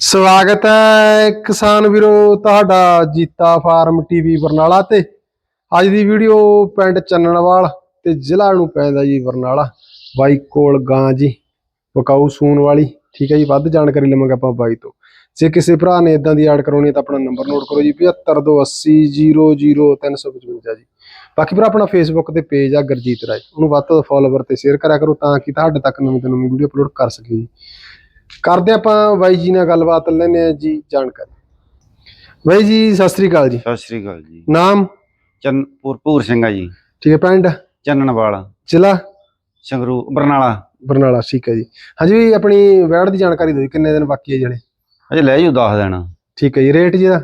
ਸਵਾਗਤ ਹੈ ਕਿਸਾਨ ਵੀਰੋ ਤੁਹਾਡਾ ਜੀਤਾ ਫਾਰਮ ਟੀਵੀ ਬਰਨਾਲਾ ਤੇ। ਅੱਜ ਦੀ ਵੀਡੀਓ ਪਿੰਡ ਚੰਨਣਵਾਲ ਤੇ ਜ਼ਿਲ੍ਹਾ ਨੂੰ ਪੈਂਦਾ ਜੀ ਬਰਨਾਲਾ। ਬਾਈ ਕੋਲ ਗਾਂ ਜੀ, ਪਕਾਊ ਸੂਣ ਵਾਲੀ, ਠੀਕ ਹੈ ਜੀ, ਵੱਧ ਜਾਣਕਾਰੀ ਲਵਾਂਗੇ ਆਪਾਂ ਬਾਈ ਤੋਂ। ਜੇ ਕਿਸੇ ਭਰਾ ਨੇ ਇਦਾਂ ਦੀ ਐਡ ਕਰਾਉਣੀ ਹੈ ਤਾਂ ਆਪਣਾ ਨੰਬਰ ਨੋਟ ਕਰੋ ਜੀ 7528000355 ਜੀ। ਬਾਕੀ ਭਰਾ, ਆਪਣਾ ਫੇਸਬੁੱਕ ਤੇ ਪੇਜ ਆ ਗੁਰਜੀਤ ਰਾਏ, ਉਹਨੂੰ ਵੱਧ ਤੋਂ ਫੋਲੋਵਰ ਤੇ ਸ਼ੇਅਰ ਕਰਿਆ ਕਰੋ ਤਾਂ ਕਿ ਤੁਹਾਡੇ ਤੱਕ ਨਵੀਂ ਤੋਂ ਨਵੀਂ ਵੀਡੀਓ ਅਪਲੋਡ ਕਰ ਸਕੀਏ ਕਰਦੇ ਆਪਾਂ ਬਾਈ ਜੀ ਨਾਲ ਗੱਲਬਾਤ ਲੈਣੇ ਆ ਜੀ ਜਾਣਕਾਰੀ। ਬਾਈ ਜੀ ਸਤਿ ਸ੍ਰੀ ਅਕਾਲ ਜੀ। ਸਤਿ ਸ੍ਰੀ ਅਕਾਲ ਜੀ। ਨਾਮ? ਚੰਨ ਭਰਪੂਰ ਸਿੰਘ ਆ ਜੀ। ਠੀਕ ਹੈ ਪਿੰਡ? ਚੰਨਣਵਾਲ। ਜ਼ਿਲ੍ਹਾ? ਸੰਗਰੂ ਬਰਨਾਲਾ। ਬਰਨਾਲਾ ਠੀਕ ਹੈ ਜੀ। ਹਾਂਜੀ ਆਪਣੀ ਵੈੜ ਦੀ ਜਾਣਕਾਰੀ ਦਿਓ ਜੀ, ਕਿੰਨੇ ਦਿਨ ਬਾਕੀ ਹੈ ਜਿਹੜੇ? ਅਜੇ ਲੈ ਜੂ 10 ਦਿਨ। ਠੀਕ ਹੈ ਜੀ ਰੇਟ ਜੀ ਦਾ?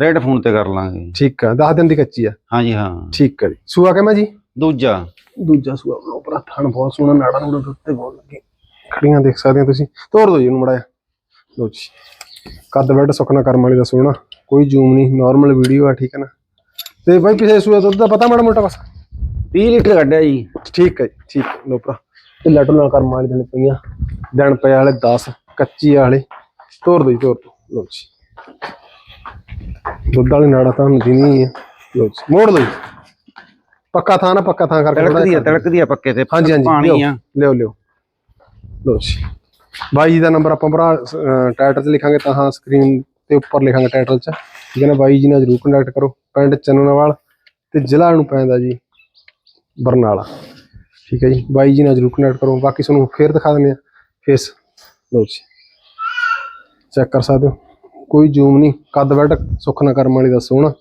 ਰੇਟ ਫੋਨ ਤੇ ਕਰ ਲਾਂਗੇ। ਠੀਕ ਹੈ 10 ਦਿਨ ਦੀ ਕੱਚੀ ਆ। ਹਾਂਜੀ ਹਾਂ। ਠੀਕ ਹੈ ਜੀ। ਸੂਆ ਕਿਵੇਂ ਜੀ? ਦੂਜਾ। ਦੂਜਾ ਸੂਆ ਬਣਾਓ ਪਰ ਥਣ ਬਹੁਤ ਸੋਹਣਾ ਨਾੜਾ ਨੂੜਾ ਉੱਤੇ ਬਹੁਤ ਲੱਗੇ। ਖੜੀਆਂ ਦੇਖ ਸਕਦੇ ਹੋ ਤੁਸੀਂ। ਤੋੜ ਦਿਓ ਜੀ ਇਹਨੂੰ ਮੜਾ ਲੋ ਜੀ। ਕੱਦ ਬੈੱਡ ਸੁਖਨਾ ਕਰਮ ਵਾਲੀ ਦਾ ਸੋਹਣਾ। ਕੋਈ ਜ਼ੂਮ ਨਹੀਂ। ਨਾਰਮਲ ਵੀਡੀਓ ਆ ਠੀਕ ਹੈ ਨਾ। ਤੇ ਬਾਈ ਪਿਛੇ ਸੂਆ ਦੁੱਧ ਦਾ ਪਤਾ ਮਾੜਾ ਮੋਟਾ ਬਸ? 20 ਲੀਟਰ ਕੱਢਿਆ ਜੀ। ਠੀਕ ਹੈ ਠੀਕ। ਲੋ ਭਰਾ। ਤੇ ਲੱਡੂ ਨਾਲ ਕਰਮ ਵਾਲੀ ਦਿਨ ਪਈਆਂ। ਦਿਨ ਪਏ ਵਾਲੇ 10 ਕੱਚੀ ਵਾਲੇ। ਤੋੜ ਦੋ ਜੀ ਤੋੜ ਦੋ ਲੋ ਜੀ। ਦੁੱਧ ਵਾਲੀ ਨਾੜਾ ਤਾਂ ਹੁੰਦੀ ਨਹੀਂ ਹੈ। ਲੋ ਜੀ। ਮੋੜ ਦੋ ਜੀ। ਪੱਕਾ ਥਾਂ ਨਾ ਪੱਕਾ ਥਾਂ ਕਰਕੇ ਤੜਕਦੀ ਆ ਤੜਕਦੀ ਆ ਪੱਕੇ ਤੇ। ਹਾਂਜੀ ਹਾਂਜੀ। ਪਾਣੀ ਲਿਓ, ਆ। ਲਿਓ ਲਿਓ। ਲੋ ਜੀ। ਬਾਈ ਜੀ ਦਾ ਨੰਬਰ ਆਪਾਂ ਭਰਾ ਟਾਈਟਲ 'ਚ ਲਿਖਾਂਗੇ ਤਾਂ ਹਾਂ ਸਕਰੀਨ ਤੇ ਉੱਪਰ ਲਿਖਾਂਗੇ ਟਾਈਟਲ 'ਚ। ਠੀਕ ਹੈ ਨਾ? ਬਾਈ ਜੀ ਨਾਲ ਜਰੂਰ ਕੰਟੈਕਟ ਕਰੋ। ਪਿੰਡ ਚੰਨਣਵਾਲ ਤੇ ਜ਼ਿਲ੍ਹਾ ਨੂੰ ਪੈਂਦਾ ਜੀ ਬਰਨਾਲਾ। ਠੀਕ ਹੈ ਜੀ? ਬਾਈ ਜੀ ਨਾਲ ਜਰੂਰ ਕੰਟੈਕਟ ਕਰੋ। ਬਾਕੀ ਤੁਹਾਨੂੰ ਫੇਰ ਦਿਖਾ ਦਿੰਦੇ ਆ ਫੇਸ ਲੋ ਜੀ। ਚੈੱਕ ਕਰ ਸਕਦੇ ਹੋ। ਕੋਈ ਜ਼ੂਮ ਨਹੀਂ। ਕੱਦ ਬੈਠ ਸੁੱਖ ਨਾ ਕਰਮ ਵਾਲੀ ਦਾ ਸੋਹਣਾ।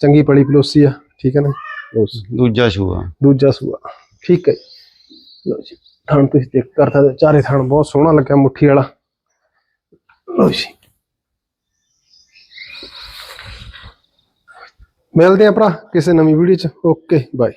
ਚੰਗੀ ਪਲੀ ਪਲੋਸੀ ਆ। ਠੀਕ ਹੈ ਨਾ? ਲੋ ਦੂਜਾ ਸ਼ੂਆ। ਦੂਜਾ ਸੂਆ। ਠੀਕ ਹੈ। ਲਓ ਜੀ। ਥਣ ਤੁਸੀਂ ਚੈੱਕ ਕਰ ਸਕਦੇ ਚਾਰੇ ਥਣ ਬਹੁਤ ਸੋਹਣਾ ਲੱਗਿਆ ਮੁੱਠੀ ਵਾਲਾ। ਲੋ ਜੀ। ਮਿਲਦੇ ਆ ਭਰਾ ਕਿਸੇ ਨਵੀਂ ਵੀਡੀਓ ਚ। Okay bye